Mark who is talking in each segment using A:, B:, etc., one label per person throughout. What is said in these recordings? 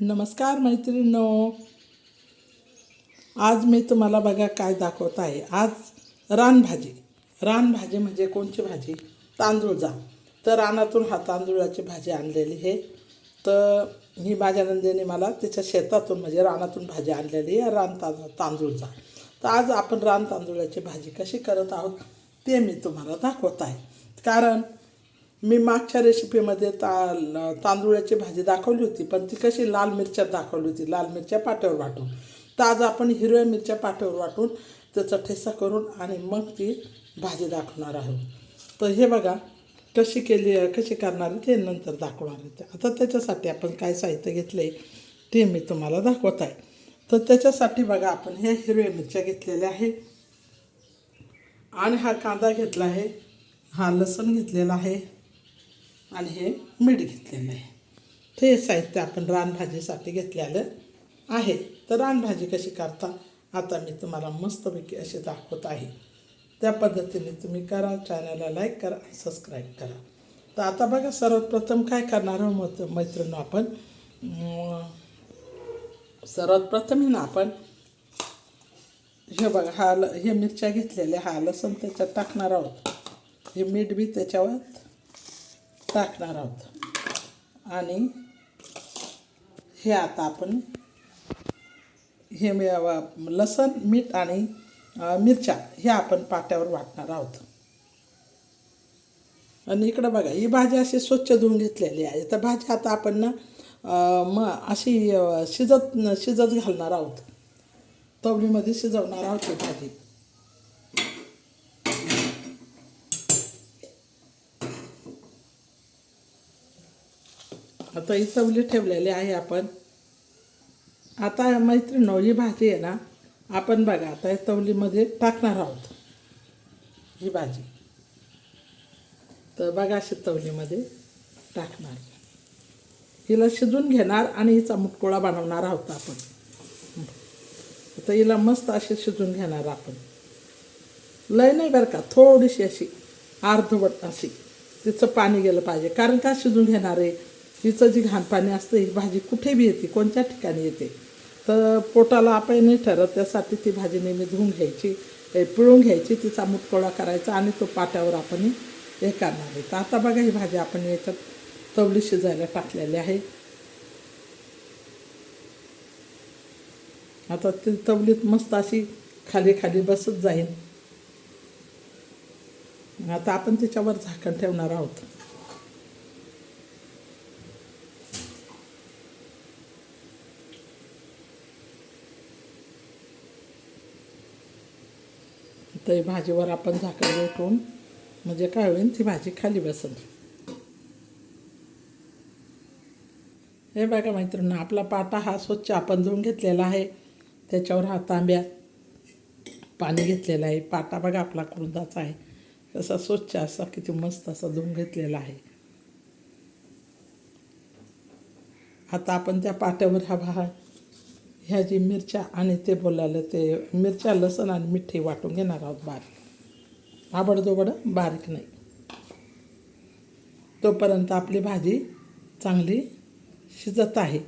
A: नमस्कार मैत्रिणींनो. आज मी तुम्हाला बघा काय दाखवत आहे. आज रानभाजी. रानभाजी म्हणजे कोणची भाजी? तांदूळ जा तर रानातून हा तांदूळाची भाजी आणलेली आहे. तर ही माझ्या नंदेने मला तिच्या शेतातून म्हणजे रानातून भाजी आणलेली आहे रान तांदूळ तांदूळ जा तर आज आपण रान तांदूळाची भाजी कशी करत आहोत ते मी तुम्हाला दाखवत आहे. कारण मी मागच्या रेसिपीमध्ये ता तांदुळाची भाजी दाखवली होती पण ती कशी लाल मिरच्यात दाखवली होती लाल मिरच्या पाट्यावर वाटून. तर आज आपण हिरव्या मिरच्या पाट्यावर वाटून त्याचा ठेसा करून आणि मग ती भाजी दाखवणार आहोत. तर हे बघा कशी केली कशी करणार ते नंतर दाखवणार आहे. ते आता त्याच्यासाठी आपण काय साहित्य घेतले ते मी तुम्हाला दाखवत आहे. तर त्याच्यासाठी बघा आपण हे हिरव्या मिरच्या घेतलेल्या आहे. आणि हा कांदा घेतला आहे हा लसूण घेतलेला आहे. आणि हे मीठ घेतलेलं आहे. ते साहित्य आपण रानभाजीसाठी घेतलेलं आहे. तर रानभाजी कशी करता? आता मी तुम्हाला मस्तपैकी असे दाखवत आहे. त्या पद्धतीने तुम्ही करा चॅनलला लाईक करा सबस्क्राईब करा. तर आता बघा सर्वप्रथम काय करणार आहोत मैत्र मैत्रिणी आपण? सर्वात प्रथम आहे ना आपण हे बघा हा ल हे मिरच्या घेतलेल्या हा लसूण त्याच्यात टाकणार आहोत. हे मीठ बी त्याच्यावर टाकणार आहोत. आणि हे आता आपण हे लसण मीठ आणि मिरच्या हे आपण पाट्यावर वाटणार आहोत. आणि इकडं बघा ही भाजी अशी स्वच्छ धुवून घेतलेली आहे. तर भाजी आता आपण ना मग अशी शिजत शिजत घालणार आहोत. तवलीमध्ये शिजवणार आहोत ही भाजी. आता ही चवली ठेवलेली आहे आपण. आता मैत्रिणो ही भाजी आहे ना आपण बघा आता या तवलीमध्ये टाकणार आहोत ही भाजी. तर बघा अशी तवलीमध्ये टाकणार. हिला शिजून घेणार आणि हिचा मुटकोळा बनवणार आहोत आपण. तर हिला मस्त अशी शिजून घेणार आपण. लय नाही बरं का थोडीशी अशी अर्धवट अशी. तिचं पाणी गेलं पाहिजे. कारण का शिजून घेणार आहे? हिचं जी घाण पाणी असतं ही भाजी कुठे बी येते कोणत्या ठिकाणी येते तर पोटाला आपण नाही ठरत. त्यासाठी ती भाजी नेहमी धुवून घ्यायची हे पिळून घ्यायची तिचा मुटकोळा करायचा आणि तो पाट्यावर आपण हे करणार आहे. तर आता बघा ही भाजी आपण याच्यात तवली शिजायला टाकलेली आहे. आता ती तवलीत मस्त अशी खाली खाली बसत जाईल. आता आपण त्याच्यावर झाकण ठेवणार आहोत. तर भाजीवर आपण झाकण उठून म्हणजे काय होईल ती भाजी खाली बसेल. हे बघा मैत्रिणी आपला पाटा हा स्वच्छ आपण धुवून घेतलेला आहे. त्याच्यावर हा तांब्या पाणी घेतलेलं आहे. पाटा बघा आपला कुंदाचा आहे. तसा स्वच्छ असा किती मस्त असा धुवून घेतलेला आहे. आता आपण त्या पाट्यावर हा भा ह्या जी मिरच्या आणि ते बोलायला ते मिरच्या लसण आणि मिठी वाटून घेणार आहोत बारीक. आबडजोबड बारीक नाही. तोपर्यंत आपली भाजी चांगली शिजत आहे.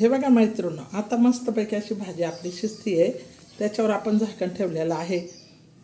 A: हे बघा मैत्रिणं आता मस्तपैकी अशी भाजी आपली शिजती आहे त्याच्यावर आपण झाकण ठेवलेलं आहे.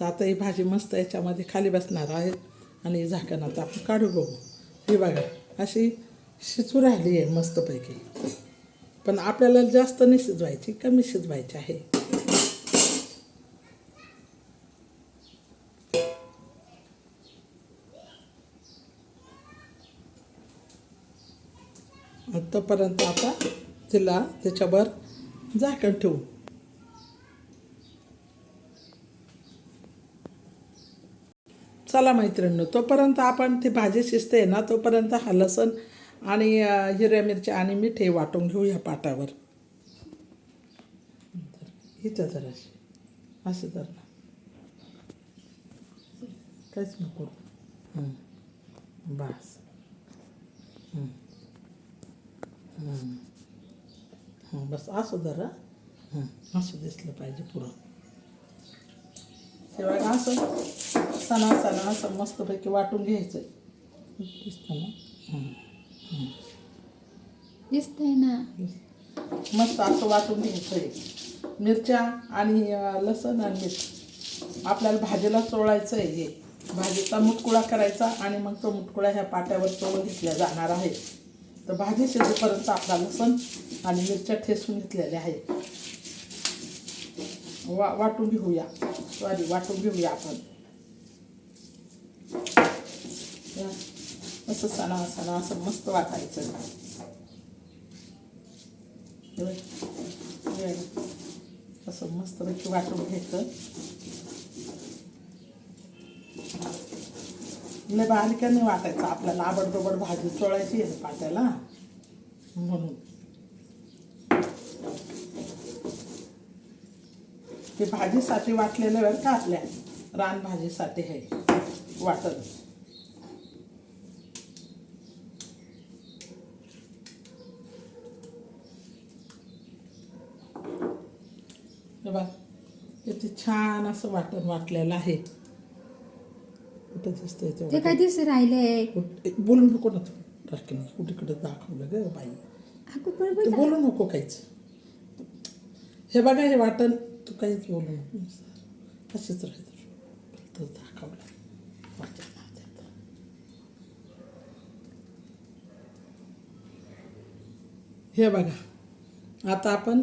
A: तर आता ही भाजी मस्त याच्यामध्ये खाली बसणार आहे आणि झाकण आता आपण काढू बघू. ही बघा अशी शिजू राहिली आहे मस्तपैकी. पण आपल्याला जास्त नाही शिजवायची कमी शिजवायची आहे. तोपर्यंत आता तिला त्याच्यावर झाकण ठेवू. चला मैत्रिणी तोपर्यंत आपण ती भाजी शिजते ना तोपर्यंत हा लसण आणि हिरव्या मिरच्या आणि मिठे वाटून घेऊ ह्या पाटावर. हिचं जरा असं तर ना काहीच नको. बस. हं. बस असं जरा. हं, असं दिसलं पाहिजे पुरं हे असं. सणा सणा असं मस्तपैकी वाटून घ्यायचं दिसतं ना?
B: दिसतंय ना.
A: मस्त असं वाटून घ्यायचंय. आहे मिरच्या आणि लसूण लसण आणि मीठ. आपल्याला भाजीला चोळायचं आहे हे. भाजीचा मुटकुळा करायचा आणि मग तो मुटकुळा ह्या पाट्यावर चोळून घेतल्या जाणार आहे. तर भाजी शिजेपर्यंत आपला लसण आणि मिरच्या ठेसून घेतलेल्या आहेत. वा वाटून घेऊया. सॉरी वाटून घेऊया आपण. असं सणा सणा असं मस्त वाटायचं. असं मस्त पैकी असं मस्तपैकी वाटून घ्यायचं. लय बारक्याने वाटायचं. आपल्याला आबडदोबड भाजी चोळायची आहे ना पाट्याला. म्हणून. ते भाजीसाठी वाटलेलं बरं का आपल्या. रान भाजीसाठी हे वाटत हे बघ किती छान असं वाटण वाटलेलं आहे. कुठं दिसतंय ते
B: काय दिसू राहिले?
A: कुठं- बोलू नको ना तू. राखीने कुठेकडे दाखवलं ग बाई.
B: अगं
A: ते
B: बरोबर
A: बोलू नको काहीच. हे बघा हे वाटण तू काहीच बोलू नको. असेच राहायचं तर दाखवलं. वाटण. हे बघा आता आपण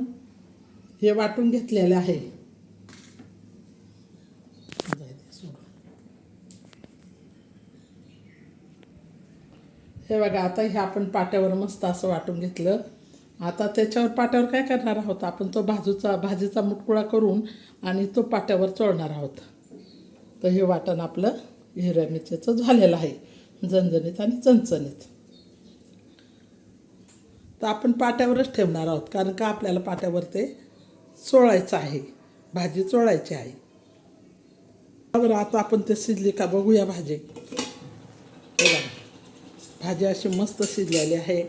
A: हे वाटून घेतलेले आहे. हे बघा आता हे आपण पाट्यावर मस्त असं वाटून घेतलं. आता त्याच्यावर पाट्यावर काय करणार आहोत? आपण तो भाजूचा भाजीचा मुटकुळा करून आणि तो पाट्यावर चोळणार आहोत. तर हे वाटण आपलं हिरव्या मिरच्याचं झालेलं आहे. झणझणीत आणि चणचणीत. तर आपण पाट्यावरच ठेवणार आहोत कारण का आपल्याला पाट्यावर ते चोळायचं आहे. भाजी चोळायची आहे. बरं आता आपण ते शिजली का बघूया भाजी. बघा. भाज्या अशी मस्त शिजलेली आहे.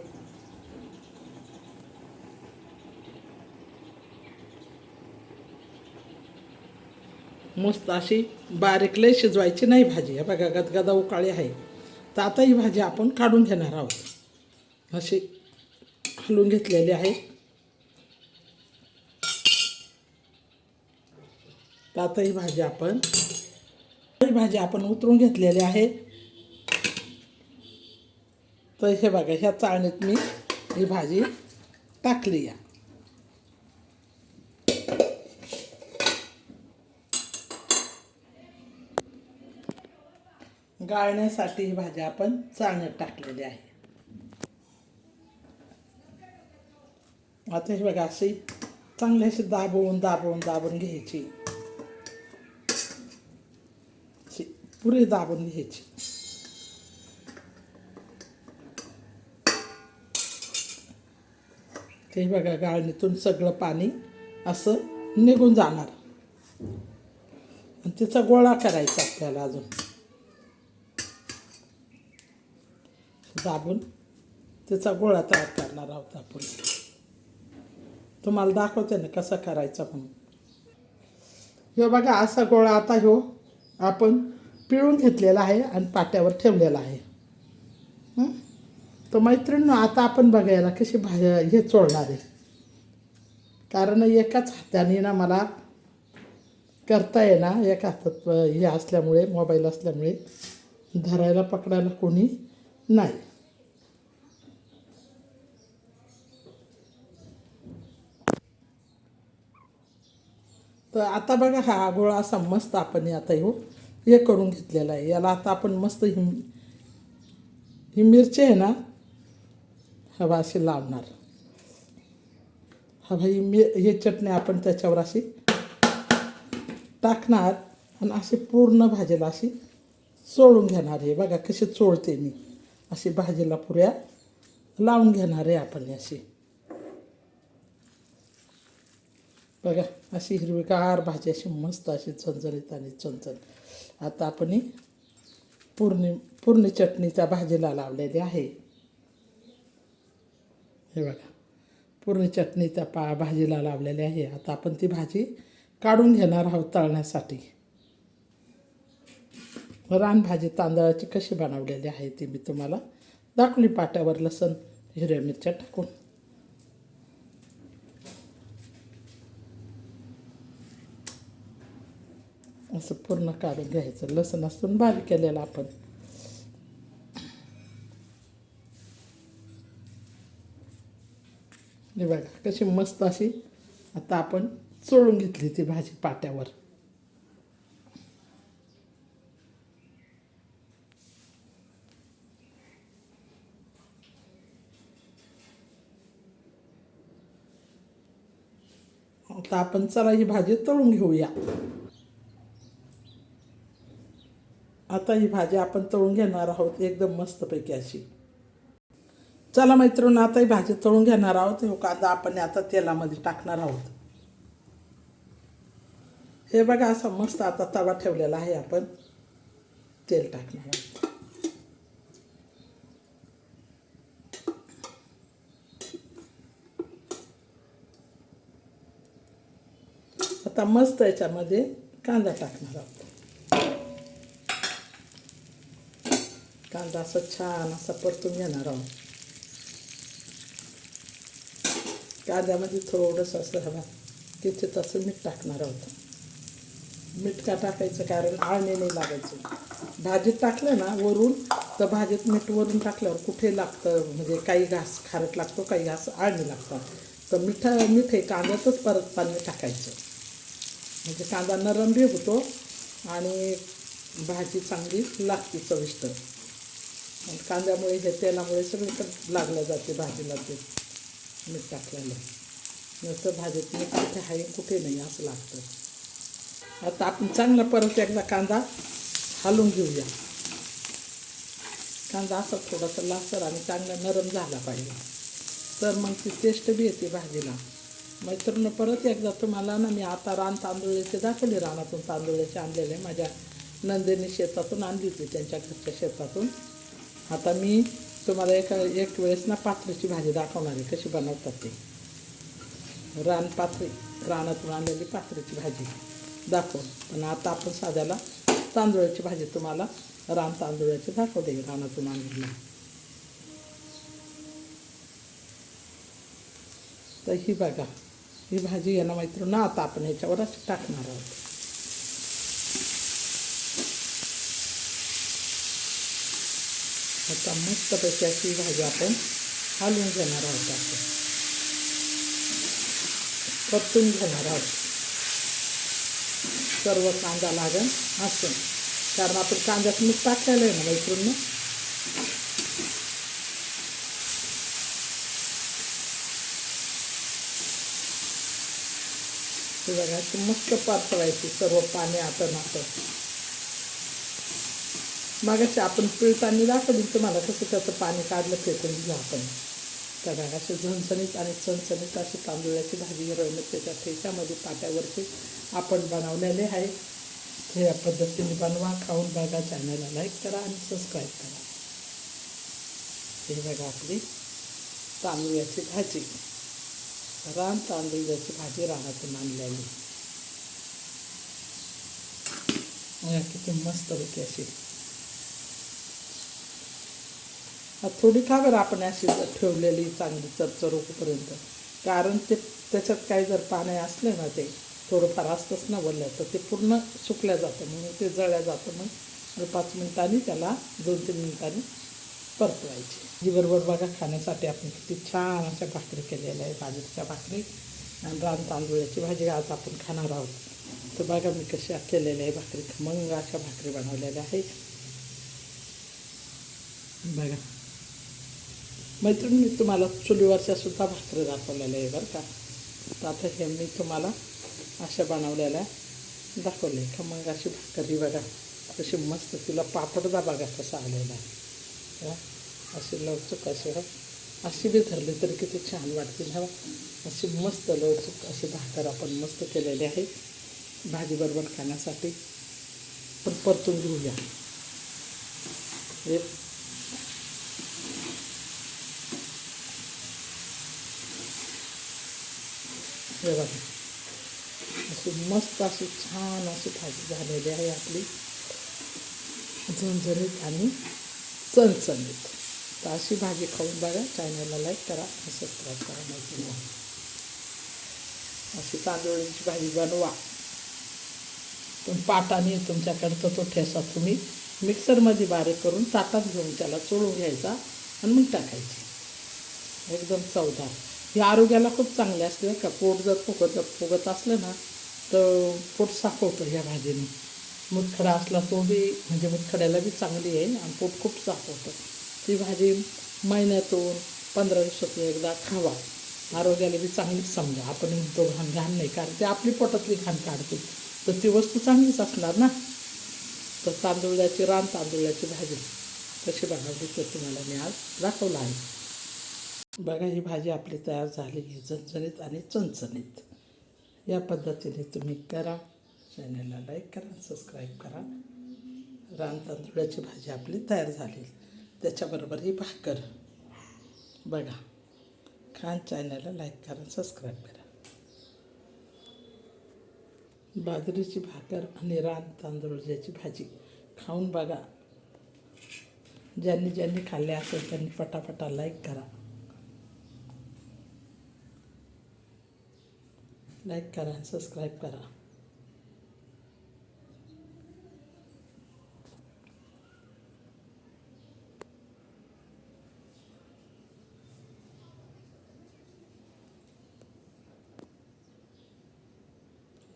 A: मस्त अशी बारीक लय शिजवायची नाही भाजी. हे बघा गदगदा उकाळी आहे. तर आता ही भाजी आपण काढून घेणार आहोत. अशी हलवून घेतलेली आहे. तर आता ही भाजी आपण ही भाजी आपण उतरून घेतलेली आहे. तर हे बघा ह्या चाळणीत मी ही भाजी टाकली या. गाळण्यासाठी ही भाजी आपण चाळण्यात टाकलेली आहे. आता हे बघा अशी चांगली अशी दाबवून दाबवून दाबून घ्यायची. पुरी दाबून घ्यायची. ते बघा गाळणीतून सगळं पाणी असं निघून जाणार. आणि त्याचा गोळा करायचा आपल्याला अजून. दाबून त्याचा गोळा तयार करणार आहोत आपण. तुम्हाला दाखवते ना कसा करायचा म्हणून. हे बघा असा गोळा आता ह्यो आपण पिळून घेतलेला आहे आणि पाट्यावर ठेवलेला आहे. हं? तर मैत्रिणी आता आपण बघायला कशी भाज्या हे चोळणार आहे. कारण एकाच हाताने ना मला करता येणार एका हातात हे असल्यामुळे मोबाईल असल्यामुळे धरायला पकडायला कोणी नाही. तर आता बघा हा गोळा असा मस्त आपण आता येऊ हे करून घेतलेला आहे. याला आता आपण मस्त हिम ही मिरची आहे ना हवा अशी लावणार. हवा ही हे चटणी आपण त्याच्यावर अशी टाकणार आणि अशी पूर्ण भाजीला अशी चोळून घेणार आहे बघा कशी चोळते मी. अशी भाजीला पुऱ्या लावून घेणार आहे आपण अशी. बघा अशी हिरवीगार भाजी अशी मस्त अशी चणचणीत आणि चणचण. आता आपण पूर्ण पूर्ण चटणी त्या भाजीला लावलेली आहे. हे बघा. पूर्ण चटणी त्या पा भाजीला लावलेली आहे. आता आपण ती भाजी काढून घेणार आहोत तळण्यासाठी. रानभाजी तांदळाची कशी बनवलेली आहे ती मी तुम्हाला दाखवली पाट्यावर लसण हिरव्या मिरच्या टाकून. असं पूर्ण काढून घ्यायचं. लसण असून बारीक केलेलं आपण. हे बघा कशी मस्त अशी आता आपण चोळून घेतली ती भाजी पाट्यावर. आता आपण चला ही भाजी तळून घेऊया. आता ही भाजी आपण तळून घेणार आहोत एकदम मस्तपैकी अशी. चला मैत्रिणी आताही भाजी तळून घेणार आहोत. हो कांदा आपण आता तेलामध्ये टाकणार आहोत. हे बघा असा मस्त आता तवा ठेवलेला आहे आपण. तेल टाकणार आहोत. आता मस्त याच्यामध्ये कांदा टाकणार आहोत. कांदा असं छान असा परतून घेणार आहोत. कांद्यामध्ये थोडंसं असं हवा. तिथे तसं मीठ टाकणार आहोत मीठ का टाकायचं? कारण आळणे नाही लागायचं. भाजीत टाकलं ना वरून तर भाजीत मीठ वरून टाकल्यावर कुठे लागतं? म्हणजे काही घास खारट लागतो काही घास आळणी लागतात. तर मिठा मीठ हे कांद्यातच परत पाणी टाकायचं. म्हणजे कांदा नरम बी होतो आणि भाजी चांगली लागते चविष्ट. कांद्यामुळे हे तेलामुळे सगळीकडे लागलं जाते भाजीला ते. मीठ टाकलेलं नुसतं भाजीत मीठ कुठे आहे कुठे नाही असं लागतं. आता आपण चांगला परत एकदा कांदा हलवून घेऊया. कांदा असा थोडासा लासर आणि चांगला नरम झाला पाहिजे. तर मग ती टेस्ट बी येते भाजीला. मैत्रिणी परत एकदा तुम्हाला ना मी आता रान तांदूळाचे दाखवले रानातून तांदुळ्याचे आणलेले. माझ्या नंदिनी शेतातून आणली होती त्यांच्या घरच्या शेतातून. आता मी तुम्हाला एका एक वेळेस ना पात्रीची भाजी दाखवणार आहे कशी बनवतात ते. रान पात्री रानातून आणलेली पात्रीची भाजी. दाखव. पण आता आपण साध्याला तांदूळाची भाजी तुम्हाला रान तांदूळाची दाखवते रानातून आणलेली. तर ही बघा ही भाजी आहे ना मैत्रीण आता आपण ह्याच्यावरच टाकणार आहोत. आता मस्तपैकी अशी भाजी आपण हलवून घेणार आहोत आपण परतून घेणार आहोत. सर्व कांदा लागेल असं कारण आपण कांद्यात मीठ टाकलेलं आहे ना इकडून बघा मस्त पातळायची सर्व पाणी आता नातं मागाशी आपण पिळताना दाखवली तुम्हाला कसं त्याचं पाणी काढलं फेकून दिलं आपण. त्या असे झणझणीत आणि चणचणीत अशी तांदुळाची भाजी रवलं त्याच्या ठेच्यामध्ये पाट्यावरती आपण बनवलेले आहे. हे या पद्धतीने बनवा खाऊन बघा चॅनलला लाईक करा आणि सबस्क्राईब करा. हे बघा आपली तांदूळाची भाजी. रान तांदूळाची भाजी रानातून आणलेली. किती मस्त होती अशी आता थोडी का बरं आपण अशी ठेवलेली चांगली चरचर कारण ते त्याच्यात काही जर पाणी असले ना ते थोडंफार असतंच ना बोललं तर ते पूर्ण सुकल्या जातं. म्हणून ते जळल्या जातं मग आणि पाच मिनिटांनी त्याला दोन तीन मिनिटांनी परतवायचे. जी बरोबर बघा खाण्यासाठी आपण किती छान अशा भाकरी केलेल्या आहे बाजरीच्या भाकरी आणि रान तांदूळाची भाजी आज आपण खाणार आहोत. तर बघा मी कशा केलेल्या आहे भाकरी. खमंग अशा भाकरी बनवलेल्या आहेत. बघा. मैत्रिणी मी तुम्हाला चुलीवरच्या सुद्धा भाकरी दाखवलेल्या आहे बरं का. तर आता हे मी तुम्हाला अशा बनवलेल्या दाखवले. का मग अशी भाकरी बघा कशी मस्त तिला पापडदा बघा कसा आलेला आहे. अशी लवचूक अशी अशी बी धरली तरी किती छान वाटतील ह्या अशी मस्त लवचूक अशी भाकर आपण मस्त केलेली आहे. भाजीबरोबर खाण्यासाठी. पण परतून घेऊया. हे बघा. अशी मस्त अशी छान अशी भाजी झालेली आहे आपली. झणझणीत आणि चणचणीत. तर अशी भाजी खाऊन बघा चॅनलला लाईक करा आणि सबस्क्राईब करा. माहिती अशी तांदूळची भाजी बनवा. पण पाटाने तुमच्याकडचा तो ठेसा तुम्ही मिक्सरमध्ये बारीक करून ताटात घेऊन त्याला चोळून घ्यायचा आणि मग टाकायची. एकदम चवदार. हे आरोग्याला खूप चांगले असले का. पोट जर फुगत फुगत असलं ना तर पोट साफ होतं ह्या भाजीने. मुतखडा असला तो बी म्हणजे मुतखड्याला बी चांगली आहे आणि पोट खूप साफ होतं. ती भाजी महिन्यातून पंधरा दिवसातून एकदा खावा. आरोग्याला बी चांगलीच समजा. आपण म्हणतो घाण घाण नाही कारण ते आपली पोटातली घाण काढते. तर ती वस्तू चांगलीच असणार ना. तर तांदुळ्याची रान तांदुळ्याची भाजी. कशी बनवली तर तुम्हाला मी आज दाखवलं आहे. बघा ही भाजी आपली तयार झाली आहे झणझणीत आणि चणचणीत. या पद्धतीने तुम्ही करा चॅनलला लाईक करा सबस्क्राईब करा. रान तांदूळाची भाजी आपली तयार झाली. त्याच्याबरोबर ही भाकर. बघा खान चॅनलला लाईक करा सबस्क्राईब करा. बाजरीची भाकर आणि रान तांदूळाची भाजी खाऊन बघा. ज्यांनी ज्यांनी खाल्ले असेल त्यांनी पटापटा लाईक करा. लाईक करा सबस्क्राईब करा.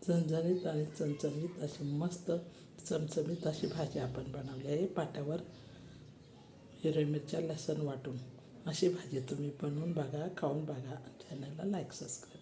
A: झणझणीत आणि चमचमीत अशी मस्त चमचमीत अशी भाजी आपण बनवली आहे. पाट्यावर हिरव्या मिरच्या लसण वाटून अशी भाजी तुम्ही बनवून बघा खाऊन बघा. चॅनलला लाईक सबस्क्राईब